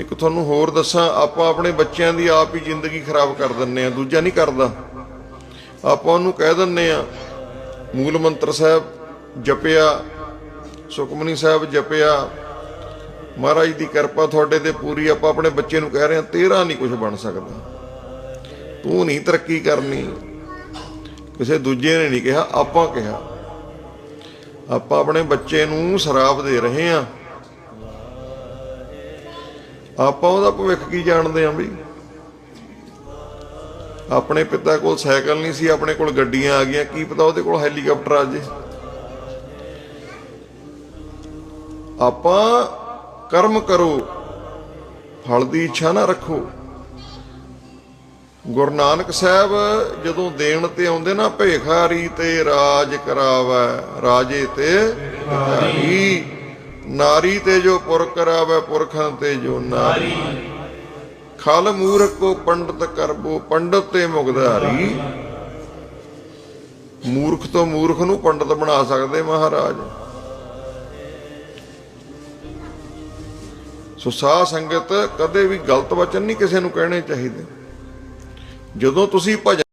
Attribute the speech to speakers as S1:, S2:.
S1: ਇੱਕ ਤੁਹਾਨੂੰ ਹੋਰ ਦੱਸਾਂ, ਆਪਾਂ ਆਪਣੇ ਬੱਚਿਆਂ ਦੀ ਆਪ ਹੀ ਜ਼ਿੰਦਗੀ ਖਰਾਬ ਕਰ ਦਿੰਨੇ ਆ ਦੂਜਾ ਨਹੀਂ ਕਰਦਾ। ਆਪਾਂ ਉਹਨੂੰ ਕਹਿ ਦਿੰਨੇ ਆ ਮੂਲ ਮੰਤਰ ਸਾਹਿਬ ਜਪਿਆ, ਸੁਖਮਨੀ ਸਾਹਿਬ ਜਪਿਆ, ਮਹਾਰਾਜ ਦੀ ਕਿਰਪਾ ਤੁਹਾਡੇ ਤੇ ਪੂਰੀ, ਆਪਾਂ ਆਪਣੇ ਬੱਚੇ ਨੂੰ ਕਹਿ ਰਹੇ ਆ ਤੇਰਾ ਨਹੀਂ ਕੁਝ ਬਣ ਸਕਦਾ। ਤੂੰ ਨਹੀਂ ਤਰੱਕੀ ਕਰਨੀ। ਕਿਸੇ ਦੂਜੇ ਨੇ ਨਹੀਂ ਕਿਹਾ, ਆਪਾਂ ਕਿਹਾ। ਆਪਾਂ ਆਪਣੇ ਬੱਚੇ ਨੂੰ ਸ਼ਰਾਬ ਦੇ ਰਹੇ ਆ ਆਪਾਂ ਉਹਦਾ ਭਵਿੱਖ ਕੀ ਜਾਣਦੇ ਆਂ ਬਈ? ਆਪਣੇ ਪਿਤਾ ਕੋਲ ਸਾਈਕਲ ਨਹੀਂ ਸੀ, ਆਪਣੇ ਕੋਲ ਗੱਡੀਆਂ ਆ ਗਈਆਂ, ਕੀ ਪਤਾ ਉਹਦੇ ਕੋਲ ਹੈਲੀਕਾਪਟਰ ਆ ਜੇ। ਆਪਾਂ ਕਰਮ ਕਰੋ, ਫਲ ਦੀ ਇੱਛਾ ਨਾ ਰੱਖੋ। ਗੁਰੂ ਨਾਨਕ ਸਾਹਿਬ ਜਦੋਂ ਦੇਣ ਤੇ ਆਉਂਦੇ ਨਾ, ਭੇਖਾਰੀ ਤੇ ਰਾਜ ਕਰਾਵੈ, ਰਾਜੇ ਤੇ ਭਿਖਾਰੀ ਨਾਰੀ ਤੇ ਜੋ ਪੁਰ ਕਰਾਵੈ ਪੁਰਖਾਂ ਤੇ ਜੋ ਨਾਰੀ। ਖਲ ਮੂਰਖ ਕੋ ਪੰਡਤ ਕਰਬੋ, ਪੰਡਤ ਤੇ ਮੁਗਧਾਰੀ। ਮੂਰਖ ਤੋਂ ਮੂਰਖ ਨੂੰ ਪੰਡਤ ਬਣਾ ਸਕਦੇ ਮਹਾਰਾਜ। ਸੋ ਸਾਧ ਸੰਗਤ ਕਦੇ ਵੀ ਗਲਤ ਵਚਨ ਨਹੀਂ ਕਿਸੇ ਨੂੰ ਕਹਿਣੇ ਚਾਹੀਦੇ। ਜਦੋਂ ਤੁਸੀਂ ਭਜਨ